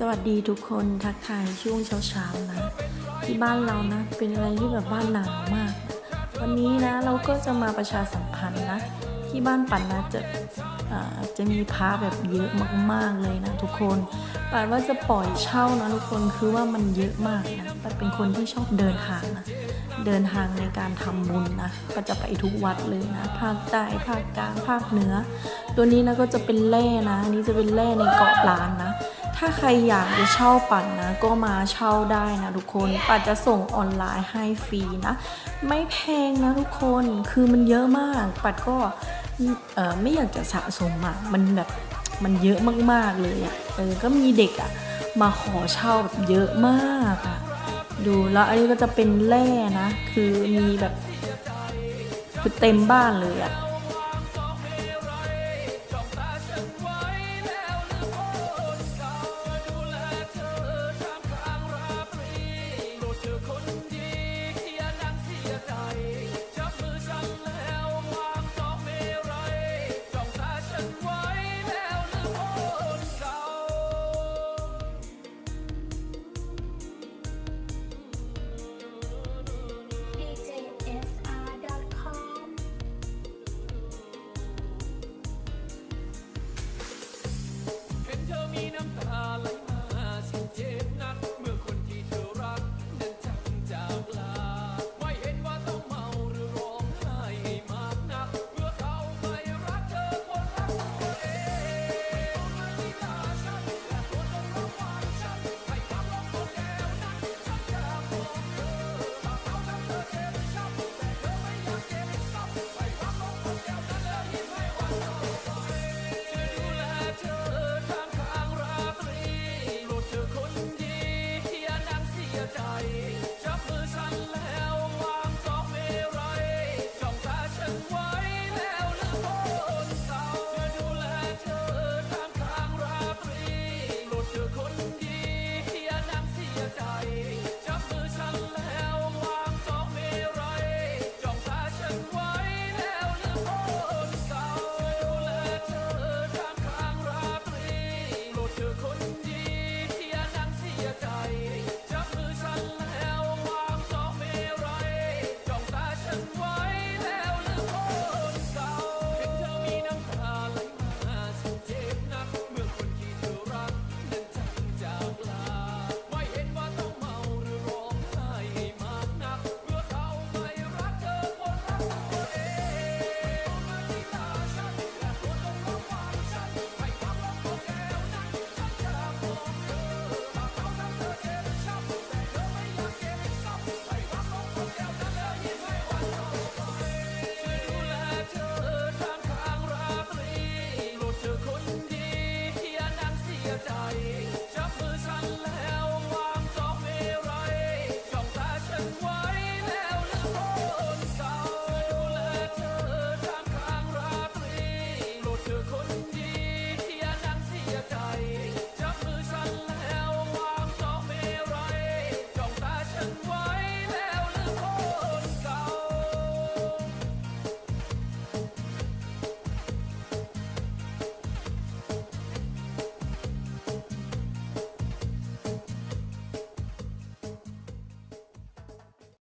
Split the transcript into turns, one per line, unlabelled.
สวัสดีทุกคนทักทายช่วงเช้าๆนะ ที่บ้านเรานะ เป็นอะไรที่แบบบ้านหนาวมาก วันนี้นะเราก็จะมาประชาสัมพันธ์นะ ที่บ้านปันนะจะจะมีพระแบบเยอะมากๆเลยนะทุกคนปันว่าจะปล่อยเช่านะทุกคนคือว่ามันเยอะมากนะปันเป็นคนที่ชอบเดินทางนะเดินทางในการทำบุญนะก็จะไปทุกวัดเลยนะ ภาคใต้ภาคกลางภาคเหนือ ตัวนี้นะก็จะเป็นแร่นะอันนี้จะเป็นแร่ในเกาะล้านนะ ถ้าใครอยากจะเช่าปั่นนะ ก็มาเช่าได้นะทุกคนปัดจะส่งออนไลน์ให้ฟรีนะ ไม่แพงนะทุกคนคือมันเยอะมาก ปัดก็เออไม่อยากจะสะสมอะมันแบบมันเยอะมากๆเลยอะเออก็มีเด็กอะมาขอเช่าแบบเยอะมากอะดูแล้วอันนี้ก็จะเป็นแร่นะ คือมีแบบคือเต็มบ้านเลยอะ die